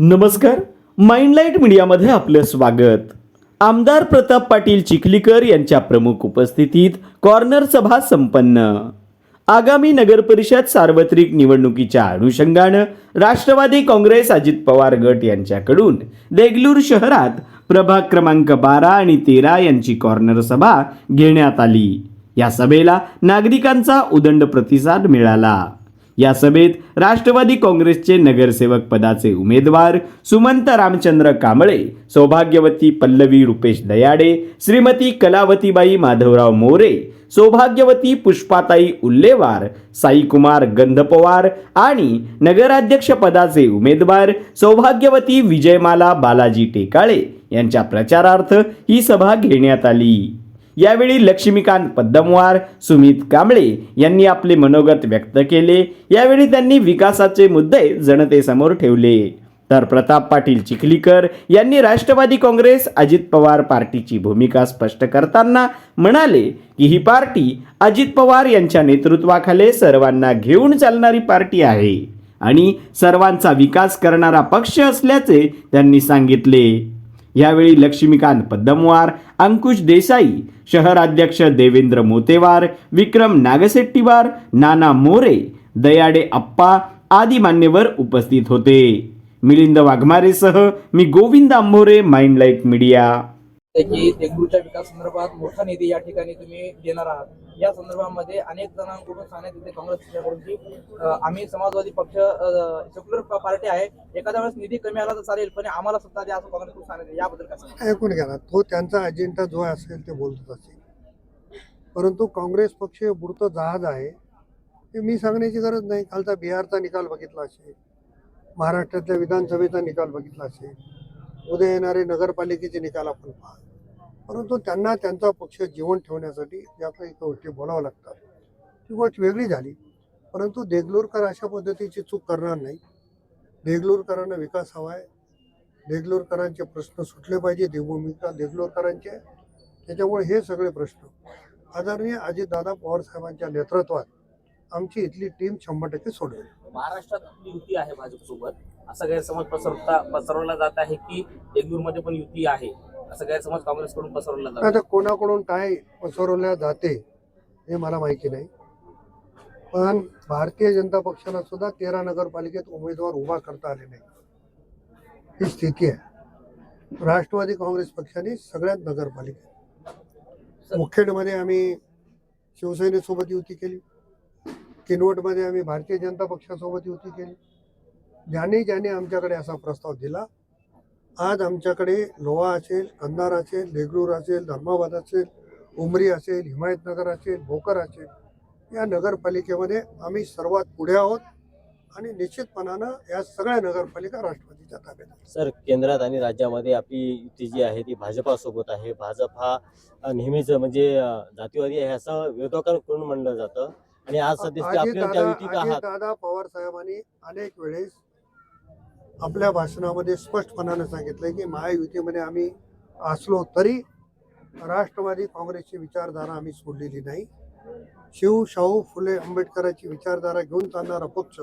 नमस्कार. माइंडलाईट मीडियामध्ये आपलं स्वागत. आमदार प्रताप पाटील चिखलीकर यांच्या प्रमुख उपस्थितीत कॉर्नर सभा संपन्न. आगामी नगरपरिषद सार्वत्रिक निवडणुकीच्या अनुषंगानं राष्ट्रवादी काँग्रेस अजित पवार गट यांच्याकडून देगलूर शहरात प्रभाग क्रमांक बारा आणि तेरा यांची कॉर्नर सभा घेण्यात आली. या सभेला नागरिकांचा उदंड प्रतिसाद मिळाला. या सभेत राष्ट्रवादी काँग्रेसचे नगरसेवक पदाचे उमेदवार सुमंत रामचंद्र कांबळे सौभाग्यवती पल्लवी रुपेश दयाडे श्रीमती कलावतीबाई माधवराव मोरे सौभाग्यवती पुष्पाताई उल्लेवार साईकुमार गंधपवार आणि नगराध्यक्ष पदाचे उमेदवार सौभाग्यवती विजयमाला बालाजी टेकाळे यांच्या प्रचारार्थ ही सभा घेण्यात आली. यावेळी लक्ष्मीकांत पद्मवार सुमित कांबळे यांनी आपले मनोगत व्यक्त केले. यावेळी त्यांनी विकासाचे मुद्दे जनतेसमोर ठेवले. तर प्रताप पाटील चिखलीकर यांनी राष्ट्रवादी काँग्रेस अजित पवार पार्टीची भूमिका स्पष्ट करताना म्हणाले की ही पार्टी अजित पवार यांच्या नेतृत्वाखाली सर्वांना घेऊन चालणारी पार्टी आहे आणि सर्वांचा विकास करणारा पक्ष असल्याचे त्यांनी सांगितले. यावेळी लक्ष्मीकांत पद्मवार अंकुश देसाई शहराध्यक्ष देवेंद्र मोतेवार विक्रम नागसेट्टीवार नाना मोरे दयाडे अप्पा आदी मान्यवर उपस्थित होते. मिलिंद वाघमारेसह मी Govind Ambhore mind like media. त्याची देगलूरच्या विकास संदर्भात मोठा निधी या ठिकाणी तुम्ही देणार आहात. या संदर्भामध्ये अनेक जणांकडून सांगण्यात येते काँग्रेस पक्षाकडून की आम्ही समाजवादी पक्ष सेक्युलर पार्टी आहे. एखाद्या वेळेस निधी कमी आला तर चालेल पण आम्हाला सत्ता द्या असं काँग्रेसकडून सांगण्यात येते. याबद्दल काय ऐकून घ्या ना. तो त्यांचा अजेंडा जो असेल ते बोलत असेल. परंतु काँग्रेस पक्ष हे बुडतं जहाज आहे. हे मी सांगण्याची गरज नाही. कालचा बिहारचा निकाल बघितला असेल. महाराष्ट्रातल्या विधानसभेचा निकाल बघितला असेल. उद्या येणारे नगरपालिकेचे निकाल आपण पहा परंतु त्यांना त्यांचा पक्ष जीवन ठेवण्यासाठी ज्या काही गोष्टी बोलाव्या लागतात ती गोष्ट वेगळी झाली. परंतु देगलूरकर अशा पद्धतीची चूक करणार नाही. देगलूरकरांना विकास हवा आहे. देगलूरकरांचे प्रश्न सुटले पाहिजे. देवभूमिका देगलूरकरांचे त्याच्यामुळे हे सगळे प्रश्न. आदरणीय अजितदादा पवारसाहेबांच्या नेतृत्वात आमची इथली टीम शंभर टक्के सोडवेल. महाराष्ट्रात आपली युती आहे भाजपसोबत. असा गैरसमज पसरवता पसरवला जात आहे की देगलूरमध्ये पण युती आहे. असा गैरसमज काँग्रेसकडून पसरवला आता कोणाकडून काय पसरवल्या जाते हे मला माहिती नाही. पण भारतीय जनता पक्षाला सुद्धा तेरा नगरपालिकेत उमेदवार उभा करता आले नाही. ही स्थिती आहे. राष्ट्रवादी काँग्रेस पक्षाने सगळ्यात नगरपालिकेत. मुखेडमध्ये आम्ही शिवसेनेसोबत युती केली. किनवटमध्ये आम्ही भारतीय जनता पक्षासोबत युती केली. ज्याने ज्याने आमच्याकडे असा प्रस्ताव दिला आज आमच्याकडे लोहा असेल कंधार असेल देगलूर असेल धर्माबाद असेल उमरी असेल हिमायतनगर असेल भोकर असेल या नगरपालिकेमध्ये आम्ही सर्वात पुढे आहोत आणि निश्चितपणानं या सगळ्या नगरपालिका राष्ट्रवादीच्या ताब्यात आहेत. सर केंद्रात आणि राज्यामध्ये आपली युती जी आहे ती भाजपासोबत आहे भाजप हा नेहमीच म्हणजे अ, जातीवादी आहे असं विरोधकांकडून म्हणलं जातं आणि आज सध्या आपल्या त्या अजितदादा युतीत आहात अजितदादा पवार साहेबांनी अनेक वेळेस आपल्या भाषणामध्ये स्पष्टपणाने सांगितलंय की महायुतीमध्ये आम्ही असलो तरी राष्ट्रवादी काँग्रेसची विचारधारा आम्ही सोडलेली नाही. शिव शाहू फुले आंबेडकरांची विचारधारा घेऊन चालणारा पक्ष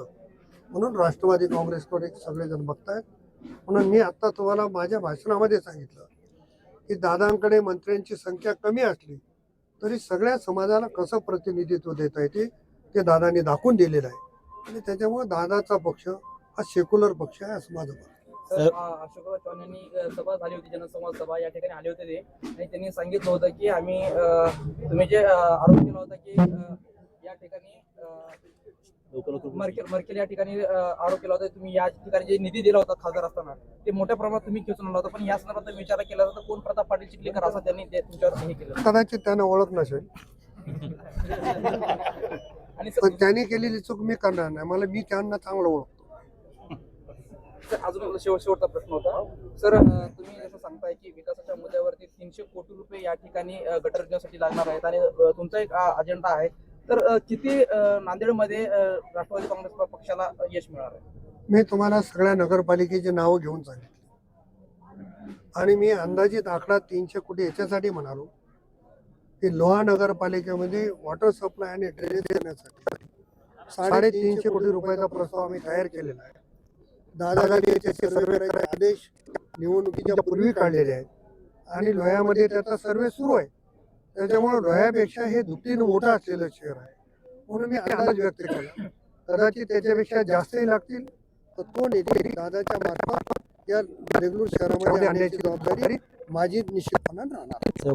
म्हणून राष्ट्रवादी काँग्रेसकडे सगळेजण बघतायत. म्हणून मी आत्ता तुम्हाला माझ्या भाषणामध्ये सांगितलं की दादांकडे मंत्र्यांची संख्या कमी असली तरी सगळ्या समाजाला कसं प्रतिनिधित्व देता येते ते दादांनी दाखवून दिलेलं आहे. आणि त्याच्यामुळे दादाचा पक्ष हा सेक्युलर पक्ष आहे असं माझं मत. सर- अशोकराव चव्हाण यांनी सभा झाली होती जनसंवाद सभा या ठिकाणी आले होते ते. आणि त्यांनी सांगितलं होतं की आम्ही तुम्ही जे आरोप केला होता की या ठिकाणी मर्केल मर्केल या ठिकाणी आरोप केला होता तुम्ही या ठिकाणी जे निधी दिला होता खासदार असताना ते मोठ्या प्रमाणात तुम्ही खेचून आणला होता. पण या संदर्भात विचार केला होता कोण प्रताप पाटील चिखलीकर असं त्यांनी ते तुमच्यावर हे केलं. कदाचित त्यांना ओळख नसेल. आणि पण त्यांनी केलेली चूक मी करणार नाही. मला मी त्यांना चांगलं ओळखतो सर, अजून शेवट शेवटचा प्रश्न होता. सर तुम्ही जसं सांगताय की विकासाच्या मुद्द्यावरती तीनशे कोटी रुपये या ठिकाणी गटर योजनेसाठी लागणार आहेत आणि तुमचा एक अजेंडा आहे. तर किती नांदेडमध्ये राष्ट्रवादी काँग्रेस पक्षाला यश मिळणार आहे? मी तुम्हाला सगळ्या नगरपालिकेची नावं घेऊन सांगितली. आणि मी अंदाजित आकडा तीनशे कोटी याच्यासाठी म्हणालो की लोहा नगरपालिकेमध्ये वॉटर सप्लाय आणि ड्रेनेज देण्यासाठी साडेतीनशे कोटी रुपयाचा प्रस्ताव आम्ही तयार केलेला आहे. दादाने त्याचे सर्वे करायचे आदेश निवडणुकीच्या पूर्वी काढलेले आहेत. आणि लोह्यामध्ये त्याचा सर्वे सुरू आहे. त्याच्यामुळे लोह्यापेक्षा हे दुपटीनं मोठं असलेलं शहर आहे. म्हणून मी अंदाज व्यक्त केला. कदाचित त्याच्यापेक्षा जास्तही लागतील. तर तो नेते दादाच्या मार्फत या देगलूर शहरामध्ये आणण्याची जबाबदारी माझी निश्चितपणे राहणार.